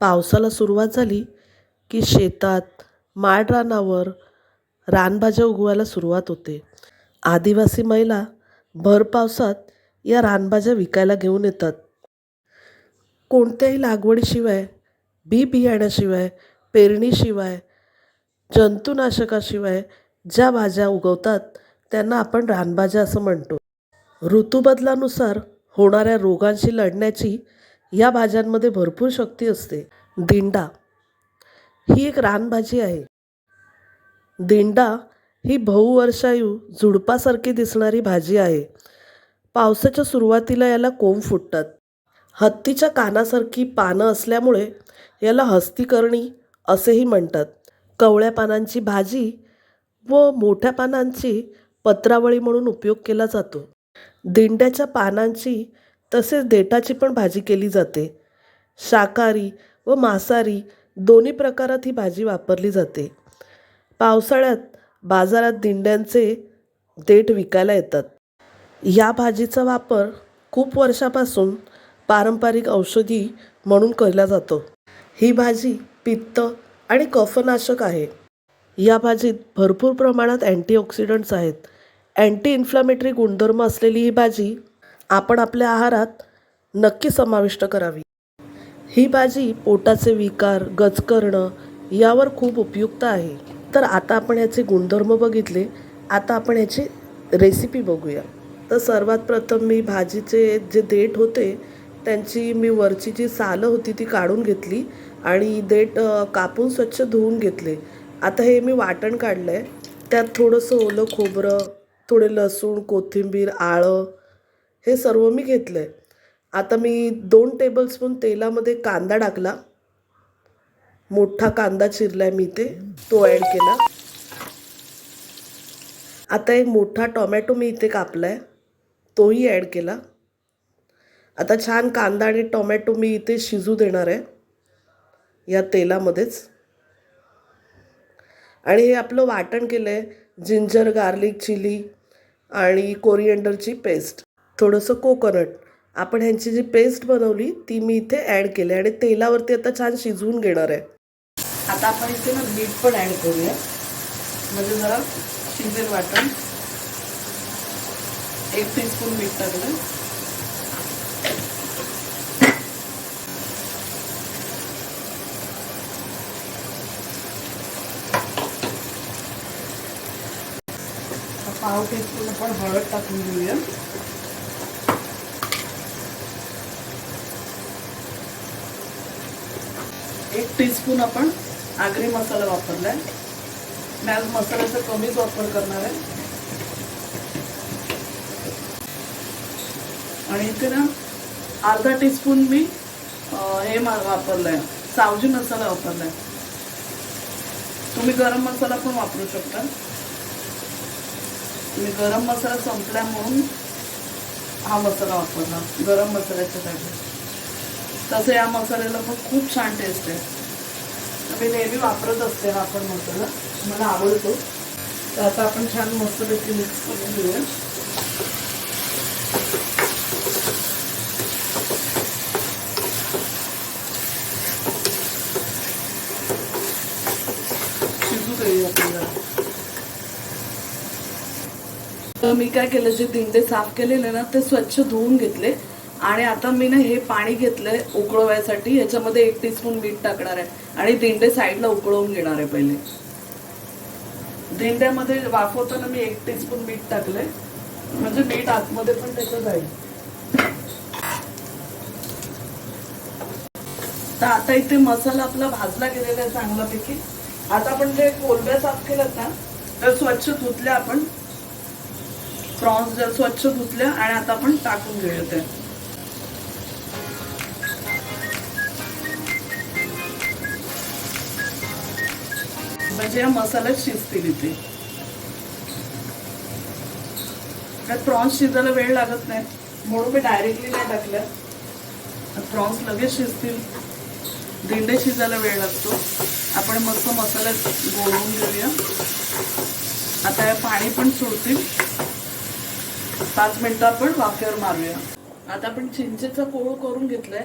पावसाला सुरुवात झाली की शेतात माळरानावर रानभाज्या उगवायला सुरुवात होते. आदिवासी महिला भर पावसात या रानभाज्या विकायला घेऊन येतात. कोणत्याही लागवडीशिवाय बी बियाण्याशिवाय पेरणीशिवाय जंतुनाशकाशिवाय ज्या भाज्या उगवतात त्यांना आपण रानभाज्या असं म्हणतो. ऋतूबदलानुसार होणाऱ्या रोगांशी लढण्याची या भाज्यांमध्ये भरपूर शक्ती असते. दिंडा ही एक रानभाजी आहे. दिंडा ही बहुवर्षायू झुडपासारखी दिसणारी भाजी आहे. पावसाच्या सुरुवातीला याला कोंब फुटतात. हत्तीच्या कानासारखी पानं असल्यामुळे याला हस्तीकरणी असेही म्हणतात. कवळ्या पानांची भाजी व मोठ्या पानांची पत्रावळी म्हणून उपयोग केला जातो. दिंड्याच्या पानांची तसेच देठाची पण भाजी केली जाते. शाकाहारी व मांसाहारी दोन्ही प्रकारात ही भाजी वापरली जाते. पावसाळ्यात बाजारात दिंड्यांचे देठ विकायला येतात. या भाजीचा वापर खूप वर्षापासून पारंपरिक औषधी म्हणून केला जातो. ही भाजी पित्त आणि कफनाशक आहे. या भाजीत भरपूर प्रमाणात अँटीऑक्सिडंट्स आहेत. अँटी इन्फ्लामेटरी गुणधर्म असलेली ही भाजी आपण आपल्या आहारात नक्की समाविष्ट करावी. ही भाजी पोटाचे विकार गचकरणं यावर खूप उपयुक्त आहे. तर आता आपण याचे गुणधर्म बघितले. आता आपण याची रेसिपी बघूया. तर सर्वात प्रथम मी भाजीचे जे देठ होते त्यांची मी वरची जी सालं होती ती काढून घेतली आणि देठ कापून स्वच्छ धुवून घेतले. आता हे मी वाटण काढलं आहे त्यात थोडंसं ओलं खोबरं थोडे लसूण कोथिंबीर आळं हे सर्व मी घेतलं आहे आता मी दोन टेबलस्पून तेलामध्ये कांदा टाकला. मोठा कांदा चिरला आहे मी ते तो ॲड केला. आता एक मोठा टोमॅटो मी इथे कापला आहे तोही ॲड केला. आता छान कांदा आणि टोमॅटो मी इथे शिजू देणार आहे. या तेलामध्येच. आणि हे आपलं वाटण केलं आहे जिंजर गार्लिक चिली आणि कोरिएंडरची पेस्ट. थोडंसं कोकोनट. आपण ह्यांची जी पेस्ट बनवली ती मी इथे ॲड केली आणि तेलावरती आता छान शिजवून घेणार आहे. आता आपण इथे ना मीठ पण ॲड करूया. म्हणजे जरा शिजेल वाटण. एक टीस्पून मीठ टाकलं. पाव टीस्पून आपण हळद टाकून घेऊया. एक टीस्पून आपण आगरी मसाला वापरलाय. मी आज मसाल्याचा कमीच वापर करणार आहे. आणि इथे ना अर्धा टीस्पून मी हे मा- वापरलाय. सावजी मसाला वापरलाय. तुम्ही गरम मसाला पण वापरू शकता. मी गरम मसाला संपला म्हणून हा मसाला वापरला. गरम मसाल्याच्या जागी. तसं या मसाल्याला पण खूप छान टेस्ट आहे. मी नेहमी वापरत असते हा आपण मसाला. मला आवडतो. तर आता आपण छान मस्तपैकी मिक्स करून घेऊया. शिजू देऊया आपल्याला. तर मी काय केलं जे दिंडे साफ केलेले ना ते स्वच्छ धुवून घेतले. आणि आता मी ना हे पाणी घेतलंय उकळवायसाठी. याच्यामध्ये एक टीस्पून मीठ टाकणार आहे. आणि दिंडे साईडला उकळवून घेणार आहे पहिले. दिंड्यामध्ये वाफवताना मी एक टीस्पून मीठ टाकलंय. म्हणजे मीठ आतमध्ये पण त्याचं जाईल तर आता इथे मसाला आपला भाजला गेलेला आहे चांगल्यापैकी. आता आपण जे कोलब्या साफ केल्यात ना तर स्वच्छ धुतल्या आपण. प्रॉन्स जर स्वच्छ धुतल्या आणि आता आपण टाकून घेऊया ते. म्हणजे या मसाल्यात शिजतील इथे. त्यात प्रॉन्स शिजायला वेळ लागत नाही. म्हणून मी डायरेक्टली नाही टाकल्या प्रॉन्स लगेच शिजतील. दिंडे शिजायला वेळ लागतो. आपण मस्त मसाल्यात गोळवून घेऊया. आता पाणी पण सोडतील पाच मिनिटं आपण वाफेवर मारूया. आता आपण चिंचेचा कोळ करून घेतलाय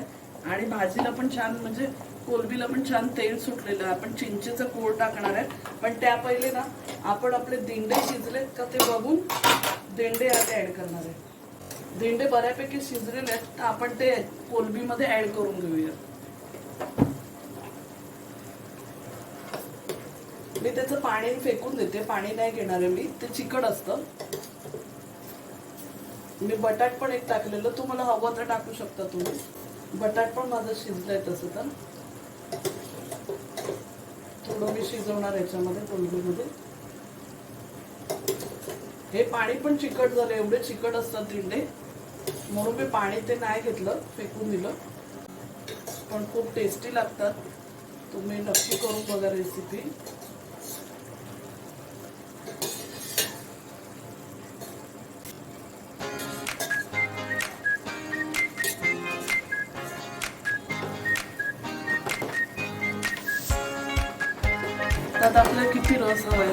आणि भाजीला पण छान म्हणजे कोलबीला पण छान तेल सुटलेलं आहे. आपण चिंचेचा कोळ टाकणार आहे. पण त्या पहिले ना आपण आपले दिंडे शिजलेत का ते बघून दिंडे आता ऍड करणार आहे. दिंडे बऱ्यापैकी शिजलेले आहेत तर आपण ते कोलबीमध्ये ऍड करून घेऊया. मी त्याचं पाणी फेकून देते. पाणी नाही घेणार आहे मी. ते चिकट असतं. मी बटाट पण एक टाकलेलं. तुम्हाला हवं तर टाकू शकता तुम्ही. बटाट पण माझं शिजलंय तसं तर. थोडं मी शिजवणार याच्यामध्ये कोलबीमध्ये हे पाणी पण चिकट झालं. एवढे चिकट असतात तिंडे म्हणून मी पाणी ते नाही घेतलं फेकून दिलं. पण खूप टेस्टी लागतात. तुम्ही नक्की करून बघा रेसिपी त्यात आपल्याला किती रस हवा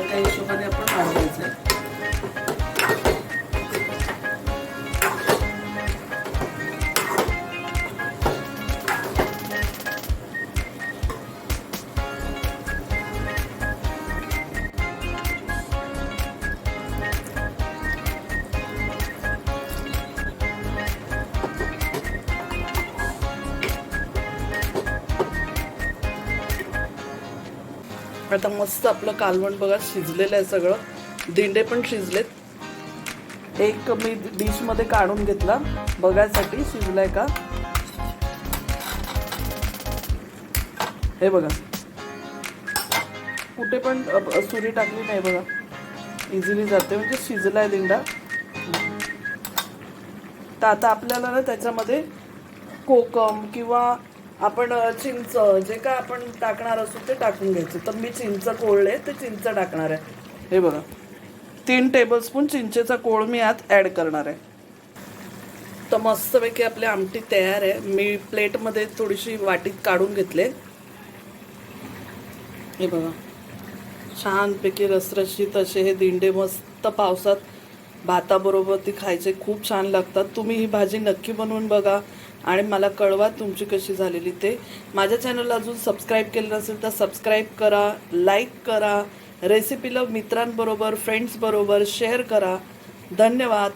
आता मस्त आपलं कालवण बघा शिजलेलं आहे सगळं. दिंडे पण शिजलेत. एक मी डिशमध्ये काढून घेतला. बघायसाठी शिजलाय का? हे बघा. कुठे पण सुरी टाकली नाही बघा. इझिली जाते. म्हणजे शिजलाय दिंडा. तर आता आपल्याला ना त्याच्यामध्ये कोकम किंवा आपण चिंच जे काय आपण टाकणार असू ते टाकून घ्यायचे. तर मी चिंच कोळले ते चिंच टाकणार आहे. हे बघा. तीन टेबलस्पून चिंचेचा कोळ मी आत ॲड करणार आहे. तर मस्तपैकी आपली आमटी तयार आहे. मी प्लेटमध्ये थोडीशी वाटीत काढून घेतले. हे बघा. छानपैकी रसरशीत असे हे दिंडे मस्त पावसात भाताबरोबर ती खायचे खूप छान लागतात. तुम्ही ही भाजी नक्की बनवून बघा. आणि मला कळवा तुमची कशी झालेली ते. माझ्या चॅनलला अजून सबस्क्राईब केलं नसेल तर सबस्क्राईब करा लाईक करा रेसिपीला मित्रांबरोबर फ्रेंड्सबरोबर शेअर करा. धन्यवाद.